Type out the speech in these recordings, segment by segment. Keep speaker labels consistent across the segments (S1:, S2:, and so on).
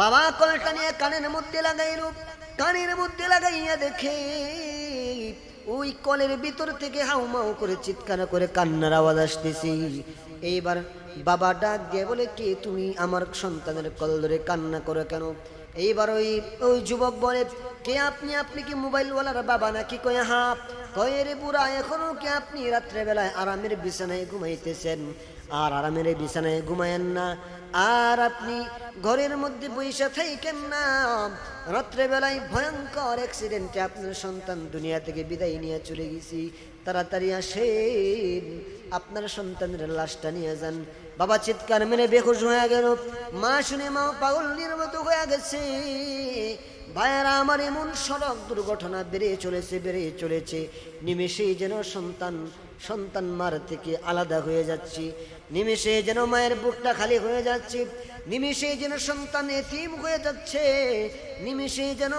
S1: বাবা কলটা নিয়ে কানের মধ্যে লাগাইল। কানের মধ্যে লাগাইয়া দেখে ওই কলের ভিতর থেকে হাউমাউ করে চিৎকার করে কান্নার আওয়াজ আসতেছি। এইবার বাবা ডাক দিয়ে বলে, কে তুমি? আমার সন্তানের কল ধরে কান্না করো কেন? এইবার ওই ওই যুবক বলে, কে আপনি? আপনি কি মোবাইলওয়ালার বাবা নাকি? কয়ে হাপ কয়ে রে বুড়া, এখনও কি আপনি রাত্রেবেলায় আরামের বিছানায় ঘুমাইতেছেন? আর আরামের বিছানায় ঘুমায়েন না আর আপনি ঘরের মধ্যে বৈশা থাকেন না। রাত্রেবেলায় ভয়ঙ্কর অ্যাক্সিডেন্টে আপনার সন্তান দুনিয়া থেকে বিদায় নিয়ে চলে গেছি। তাড়াতাড়ি আসেন, আপনার সন্তানের লাশটা নিয়ে যান। বাবা চিৎকার মেরে বেহুশ হয়ে গেল। মা শুনে মা পাগলের মতো হয়ে গেছে। ভাইয়ারা, আমার এমন সড়ক দুর্ঘটনা বেড়ে চলেছে বেড়ে চলেছে। নিমেষেই যেন সন্তান সন্তান মার থেকে আলাদা হয়ে যাচ্ছি। নিমেষে যেন মায়ের বুকটা খালি হয়ে যাচ্ছে। নিমেষে যেন সন্তান এতিম হয়ে যাচ্ছে। নিমেষে যেন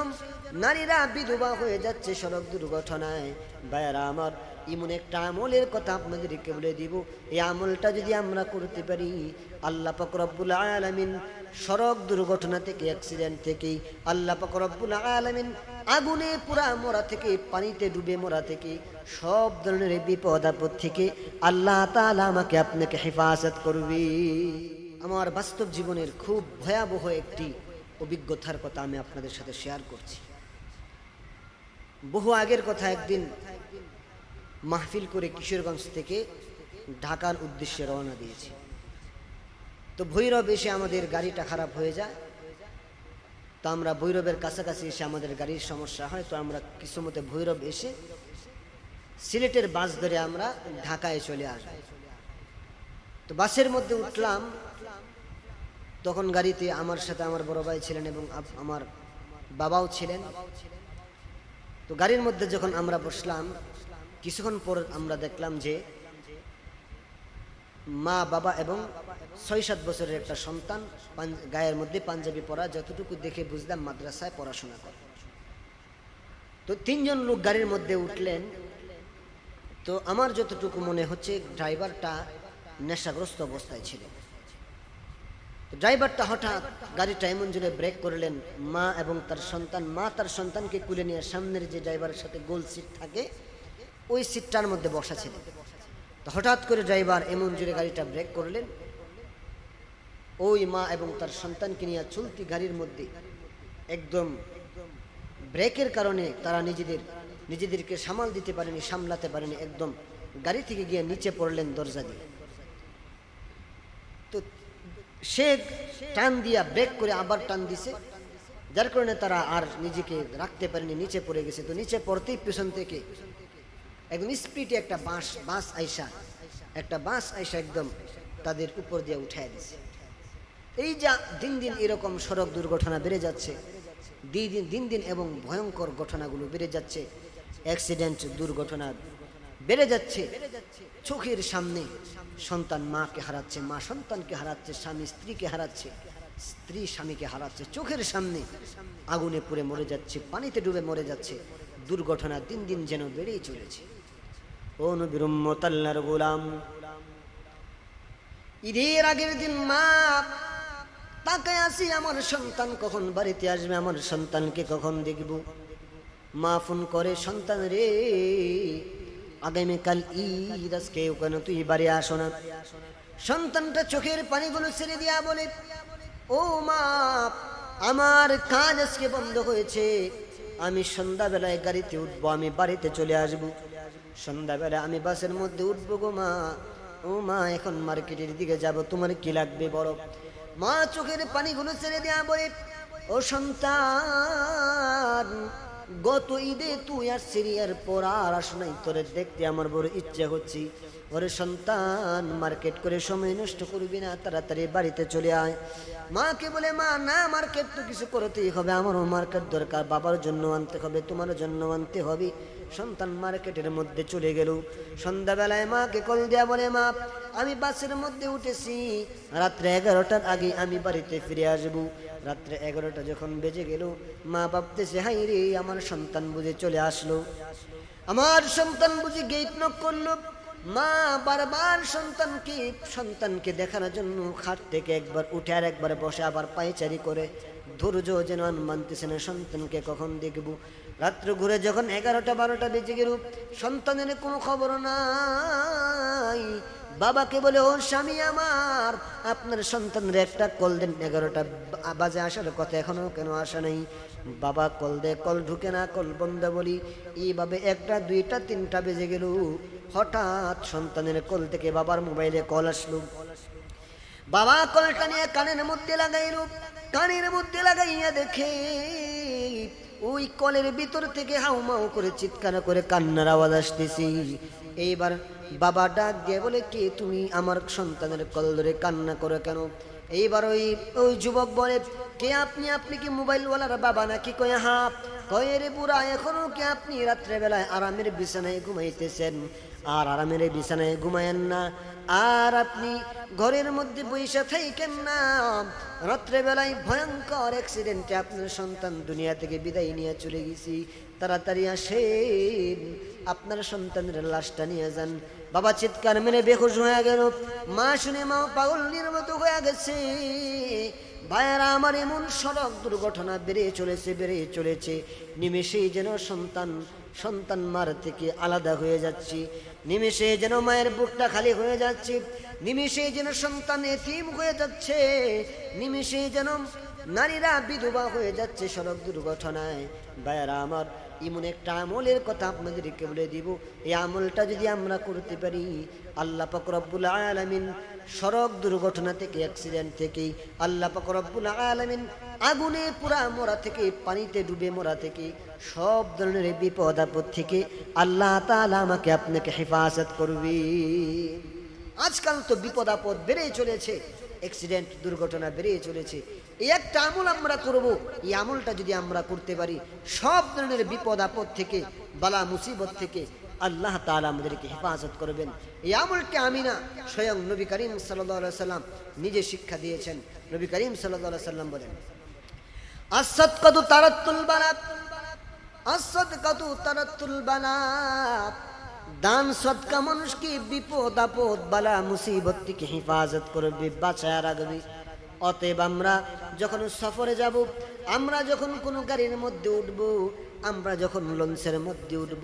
S1: নারীরা বিধবা হয়ে যাচ্ছে সড়ক দুর্ঘটনায়। ভাইয়ারা, আমার এমন একটা আমলের কথা আপনাদেরকে বলে দিব। এই আমলটা যদি আমরা করতে পারি, আল্লাহ পাকরব্বুল আলমিন সড়ক দুর্ঘটনা থেকে অ্যাক্সিডেন্ট থেকে, আল্লাহ পাকরব্বুল আলমিন আগুনে পুরা মরা থেকে, পানিতে ডুবে মরা থেকে, সব ধরনের বিপদ, আপদ থেকে আল্লাহ তাআলা আমাকে আপনাকে হেফাজত করবে। আমার বাস্তব জীবনের খুব ভয়াবহ একটি অভিজ্ঞতার কথা আমি আপনাদের সাথে শেয়ার করছি। বহু আগের কথা, একদিন মাহফিল করে কিশোরগঞ্জ থেকে ঢাকার উদ্দেশ্যে রওনা দিয়েছি। তো ভৈরব এসে আমাদের গাড়িটা খারাপ হয়ে যায়। তো আমরা ভৈরবের কাছাকাছি এসে আমাদের গাড়ির সমস্যা হয়। তো আমরা কিছু মতে ভৈরব এসে সিলেটের বাস ধরে আমরা ঢাকায় চলে আসব। তো বাসের মধ্যে উঠলাম। তখন গাড়িতে আমার সাথে আমার বড় ভাই ছিলেন এবং আমার বাবাও ছিলেন। তো গাড়ির মধ্যে যখন আমরা বসলাম কিছুক্ষণ পর আমরা দেখলাম যে মা, বাবা এবং ছয় সাত বছরের একটা সন্তান গায়ের মধ্যে পাঞ্জাবি পরা, যতটুকু দেখে বুঝলাম মাদ্রাসায় পড়াশোনা করে। তো তিনজন লোক গাড়ির মধ্যে উঠলেন। তো আমার যতটুকু মনে হচ্ছে, ড্রাইভারটা নেশাগ্রস্ত অবস্থায় ছিল। ড্রাইভারটা হঠাৎ গাড়িটা এমন জোরে ব্রেক করলেন, মা এবং তার সন্তান, মা তার সন্তানকে কুলে নিয়ে সামনের যে ড্রাইভারের সাথে গোল সিট থাকে ওই সিটটার মধ্যে বসা ছিল। তো হঠাৎ করে ড্রাইভার এমন জোরে গাড়িটা ব্রেক করলেন। ওই মা এবং তার সন্তানকে নিয়ে চলতি গাড়ির মধ্যে একদম ব্রেকের কারণে তারা নিজেদের, নিজেদেরকে সামাল দিতে পারেনি, সামলাতে পারেনি, একদম গাড়ি থেকে গিয়ে নিচে পড়লেন দরজা দিয়ে। তো সে টান দিয়া ব্রেক করে আবার টান দিছে। যার কারণে তারা আর নিজেকে রাখতে পারেনি, নিচে পড়ে গেছে। তো নিচে পড়তেই পেছন থেকে একদম স্পিডে একটা বাঁশ বাস আইসা, একটা বাঁশ আইসা একদম তাদের উপর দিয়ে উঠায় দিছে। এই যা দিন দিন এরকম সড়ক দুর্ঘটনা বেড়ে যাচ্ছে, দিন দিন দিন দিন এবং ভয়ঙ্কর ঘটনাগুলো বেড়ে যাচ্ছে অ্যাক্সিডেন্ট দুর্ঘটনা বেড়ে যাচ্ছে। চোখের সামনে সন্তান মাকে হারাচ্ছে, মা সন্তানকে হারাচ্ছে, স্বামী স্ত্রীকে হারাচ্ছে, স্ত্রী স্বামীকে হারাচ্ছে, চোখের সামনে আগুনে পুড়ে মরে যাচ্ছে, পানিতে ডুবে মরে যাচ্ছে। দুর্ঘটনা দিন দিন যেন বেড়েই চলেছে। ও নবীর উম্মত, আল্লাহর গোলাম, ঈদের আগের দিন মা তাকে আসি, আমার সন্তান কখন বাড়িতে আসবে, আমার সন্তানকে কখন দেখব? মা ফোন করে, সন্তান রে, আগামীকাল ঈদ, আজকে ওখানে তুই বাড়ি আসো না। সন্তানটা চোখের পানিগুলো ছেড়ে দিয়া বলে, ও মা, আমার কাজ আজকে বন্ধ হয়েছে আমি সন্ধ্যাবেলায় গাড়িতে উঠবো, আমি বাড়িতে চলে আসব। সন্ধ্যাবেলায় আমি বাসের মধ্যে উঠবো গো মা। ও মা, এখন মার্কেটের দিকে যাব, তোমার কি লাগবে বড় মা, চোখের পানিগুলো ছেড়ে দেয়া বলে, ও সন্তান গত ঈদে তুই আর সিরিয়ার পর আর আস নাই। তোরে দেখতে আমার বড় ইচ্ছা হচ্ছে। ওরে সন্তান, মার্কেট করে সময় নষ্ট করবি না, তাড়াতাড়ি বাড়িতে চলে আয়। মাকে বলে, মা, না, মার্কেট তো কিছু করতেই হবে। আমারও মার্কেট দরকার। বাবার জন্য আনতে হবে, তোমার জন্য আনতে হবে। সন্তান মার্কেটের মধ্যে চলে গেল। সন্ধ্যাবেলায় মাকে কল দেয়া বলে, মা, আমি বাসের মধ্যে উঠেছি। রাত্রে এগারোটার আগে আমি বাড়িতে ফিরে আসব। রাত্রে এগারোটা যখন বেজে গেল, মা ভাবতেছে, হাই রে, আমার সন্তান বুঝে চলে আসলো। আমার সন্তান বুঝে গেট নক করল। মা বারবার সন্তানকে সন্তানকে দেখানোর জন্য খাট থেকে একবার উঠে আর একবার বসে আবার পায়চারি করে। ধৈর্য যেন মানতেছে না, সন্তানকে কখন দেখব? রাত্র ঘুরে যখন এগারোটা বারোটা বেজে গেল, সন্তানের কোনো খবর নাই। বাবাকে বলে, ও স্বামী আমার, আপনার সন্তানের একটা কল দেন। এগারোটা বাজে আসার কথা এখনও কেন আসা নাই। বাবা কল দে কল ঢুকে না, কল বন্ধ বলি। এইভাবে একটা, দুইটা, তিনটা বেজে গেল। হঠাৎ সন্তানের কল থেকে বাবার মোবাইলে কল আসলো। বাবা কলটা নিয়ে কানের মধ্যে লাগাইল। কানের মধ্যে লাগাইয়া দেখে ওই কলের ভিতর থেকে হাউমাউ করে, চিৎকার করে কান্নার আওয়াজ আসতেছি। এইবার বাবা ডাক দিয়ে বলে, কে তুমি? আমার সন্তানের কল ধরে কান্না করে কেন? এইবার ওই ওই যুবক বলে, কে আপনি? আপনি কি মোবাইলওয়ালার বাবা নাকি? কয়ে হাপ কয়ে রে বুড়া, এখনও কি আপনি রাত্রেবেলায় আরামের বিছানায় ঘুমাইতেছেন? আর আরামের বিছানায় ঘুমায়েন না। আর আপনি ঘরের মধ্যে বৈশা থাকেন না। রাত্রেবেলায় ভয়ঙ্কর অ্যাক্সিডেন্টে আপনার সন্তান দুনিয়া থেকে বিদায় নিয়ে চলে গেছি। তাড়াতাড়ি আসেন। আপনার সন্তানের লাশটা নিয়ে যান। বাবা চিৎকার মেরে বেহুশ হয়ে গেল। মা শুনে মা পাগলের মতো হয়ে গেছে। ভাইয়ারা, আমার এমন সড়ক দুর্ঘটনা বেড়ে চলেছে বেড়ে চলেছে। নিমেষেই যেন সন্তান সন্তান মার থেকে আলাদা হয়ে যাচ্ছে। নিমেষে যেন মায়ের বুকটা খালি হয়ে যাচ্ছে। নিমেষে যেন সন্তান এতিম হয়ে যাচ্ছে। নিমেষে যেন নারীরা বিধবা হয়ে যাচ্ছে সড়ক দুর্ঘটনায়। ভাইয়ারা, আমার এমন একটা আমলের কথা আপনাদেরকে বলে দিব। এই আমলটা যদি আমরা করতে পারি, আল্লাহ পাক রব্বুল আলামিন সড়ক দুর্ঘটনা থেকে অ্যাক্সিডেন্ট থেকে, আল্লাহ পাক রব্বুল আলামিন আগুনে পুরা মরা থেকে, পানিতে ডুবে মরা থেকে, সব ধরনের বিপদ আপদ থেকে আল্লাহ তাআলা আমাকে আপনাকে হেফাজত করবে। আজকাল তো বিপদ আপদ বেড়েই চলেছে। অ্যাক্সিডেন্ট দুর্ঘটনা বেড়েই চলেছে। এই একটা আমল আমরা করব। এই আমলটা যদি আমরা করতে পারি, সব ধরনের বিপদ, আপদ থেকে, বালা, মুসিবত থেকে আল্লাহ তাআলা আমাদেরকে হেফাজত করবেন। এই আমলটি আমি না স্বয়ং নবী করিম সাল্লাহ সাল্লাম নিজে শিক্ষা দিয়েছেন। নবী করিম সাল্লাহ সাল্লাম বলেন আসাদ কত তারাত্তুল বানাত আসাদ কত তারাত্তুল বানাত দান সৎকা মানুষকে বিপদ আপদ, বালা মুসিবত থেকে হেফাজত করবে, বাঁচায় রাখবে। অতএব আমরা যখন সফরে যাব, আমরা যখন কোনো গাড়ির মধ্যে উঠব আমরা যখন লঞ্চের মধ্যে উঠব,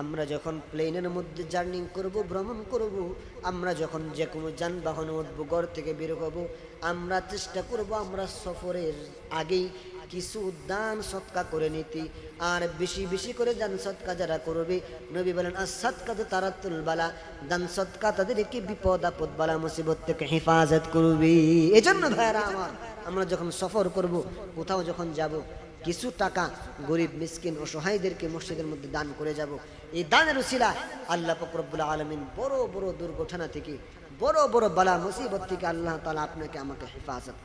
S1: আমরা যখন প্লেনের মধ্যে জার্নি করব, ভ্রমণ করব, আমরা যখন যে কোনো যানবাহনে উঠব, ঘর থেকে বের হব, আমরা চেষ্টা করব আমরা সফরের আগেই কিছু দান সৎকা করে নিতে। আর বেশি বেশি করে দান সৎকা যারা করবে, নবী বলেন আর সৎকা তো তারা তুলবালা দান সৎকা তাদেরকে বিপদ আপদ বালা মুসিবত থেকে হেফাজত করবে। এজন্য ভাইরা আমার, আমরা যখন সফর করব, কোথাও যখন যাব কিছু টাকা গরিব, মিসকিন অসহায়দেরকে মসজিদের মধ্যে দান করে যাব। এই দানের উশিলা আল্লাহ ফকরবুল্লা আলমিন বড় বড় দুর্ঘটনা থেকে, বড় বড় বালা, মুসিবত থেকে আল্লাহ তালা আপনাকে আমাকে হেফাজত